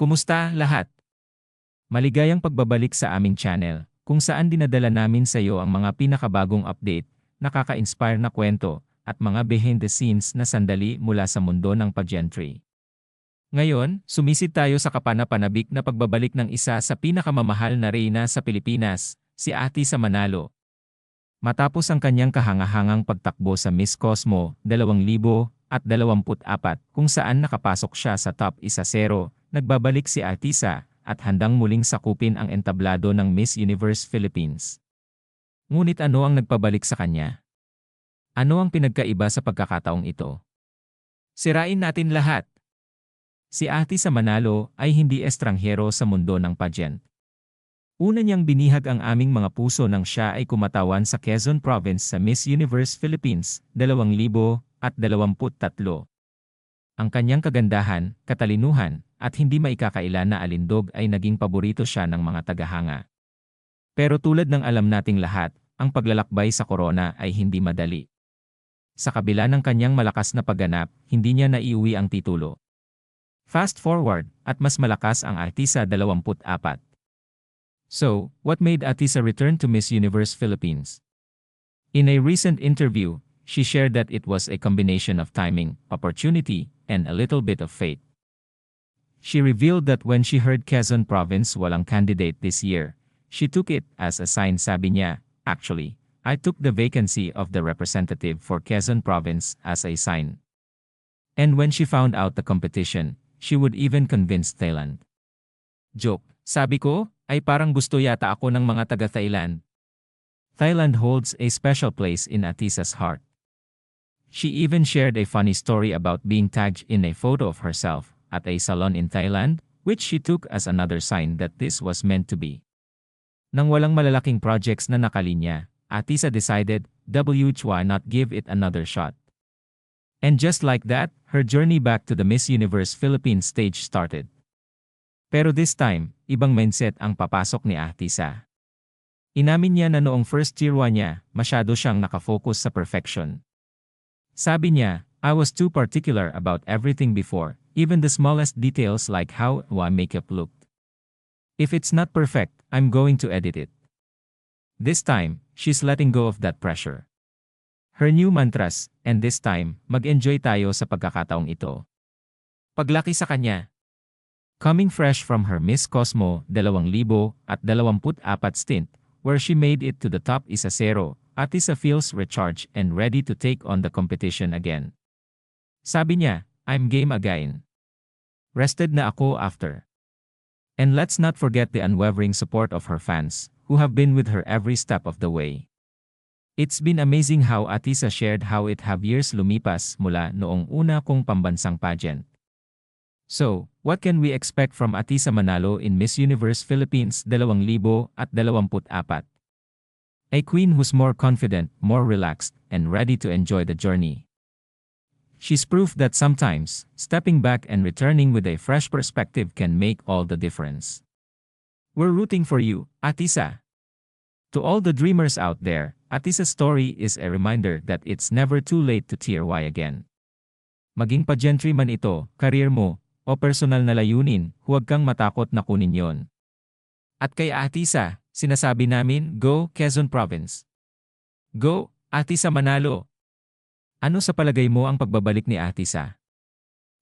Kumusta lahat? Maligayang pagbabalik sa aming channel, kung saan dinadala namin sa iyo ang mga pinakabagong update, nakaka-inspire na kwento, at mga behind the scenes na sandali mula sa mundo ng pageantry. Ngayon, sumisid tayo sa kapanapanabik na pagbabalik ng isa sa pinakamamahal na reyna sa Pilipinas, si Ati sa Manalo. Matapos ang kanyang kahangahangang pagtakbo sa Miss Cosmo 2024 kung saan nakapasok siya sa top 1-0, nagbabalik si Atisa at handang muling sakupin ang entablado ng Miss Universe Philippines. Ngunit ano ang nagpabalik sa kanya? Ano ang pinagkaiba sa pagkakataong ito? Sirain natin lahat. Si Ati sa Manalo ay hindi estranghero sa mundo ng pageant. Una niyang binihag ang aming mga puso nang siya ay kumatawan sa Quezon Province sa Miss Universe Philippines 2023. Ang kanyang kagandahan, katalinuhan, at hindi maikakaila na alindog ay naging paborito siya ng mga tagahanga. Pero tulad ng alam nating lahat, ang paglalakbay sa corona ay hindi madali. Sa kabila ng kanyang malakas na pagganap, hindi niya naiuwi ang titulo. Fast forward, at mas malakas ang Atisa 24. So, what made Atisa return to Miss Universe Philippines? In a recent interview, she shared that it was a combination of timing, opportunity, and a little bit of fate. She revealed that when she heard Quezon Province walang candidate this year, she took it as a sign sabi niya, actually, I took the vacancy of the representative for Quezon Province as a sign. And when she found out the competition, she would even convince Thailand. Joke, sabi ko, ay parang gusto yata ako ng mga taga-Thailand. Thailand holds a special place in Atisa's heart. She even shared a funny story about being tagged in a photo of herself at a salon in Thailand, which she took as another sign that this was meant to be. Nang walang malalaking projects na nakalinya, Atisa decided, why not give it another shot? And just like that, her journey back to the Miss Universe Philippines stage started. Pero this time, ibang mindset ang papasok ni Atisa. Inamin niya na noong first year niya, masyado siyang nakafocus sa perfection. Sabi niya, I was too particular about everything before, even the smallest details like how my makeup looked. If it's not perfect, I'm going to edit it. This time, she's letting go of that pressure. Her new mantras, and this time, mag-enjoy tayo sa pagkakataong ito. Paglaki sa kanya. Coming fresh from her Miss Cosmo 2024 stint, where she made it to the top isa zero, Atisa feels recharged and ready to take on the competition again. Sabi niya, I'm game again. Rested na ako after. And let's not forget the unwavering support of her fans, who have been with her every step of the way. It's been amazing how Atisa shared how it have years lumipas mula noong una kong pambansang pageant. So, what can we expect from Atisa Manalo in Miss Universe Philippines 2024? A queen who's more confident, more relaxed, and ready to enjoy the journey. She's proof that sometimes, stepping back and returning with a fresh perspective can make all the difference. We're rooting for you, Atisa. To all the dreamers out there, Atisa's story is a reminder that it's never too late to tier Y again. Maging pageantry man ito, karir mo, o personal na layunin, huwag kang matakot na kunin yon. At kay Atisa, sinasabi namin, Go, Quezon Province. Go, Atisa Manalo. Ano sa palagay mo ang pagbabalik ni Atisa?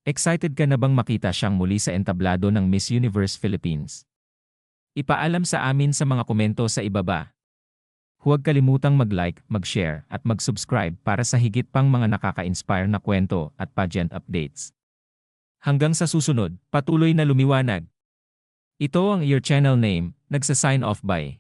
Excited ka na bang makita siyang muli sa entablado ng Miss Universe Philippines? Ipaalam sa amin sa mga komento sa ibaba. Huwag kalimutang mag-like, mag-share at mag-subscribe para sa higit pang mga nakaka-inspire na kwento at pageant updates. Hanggang sa susunod, patuloy na lumiwanag. Ito ang your channel name, nagsa-sign off by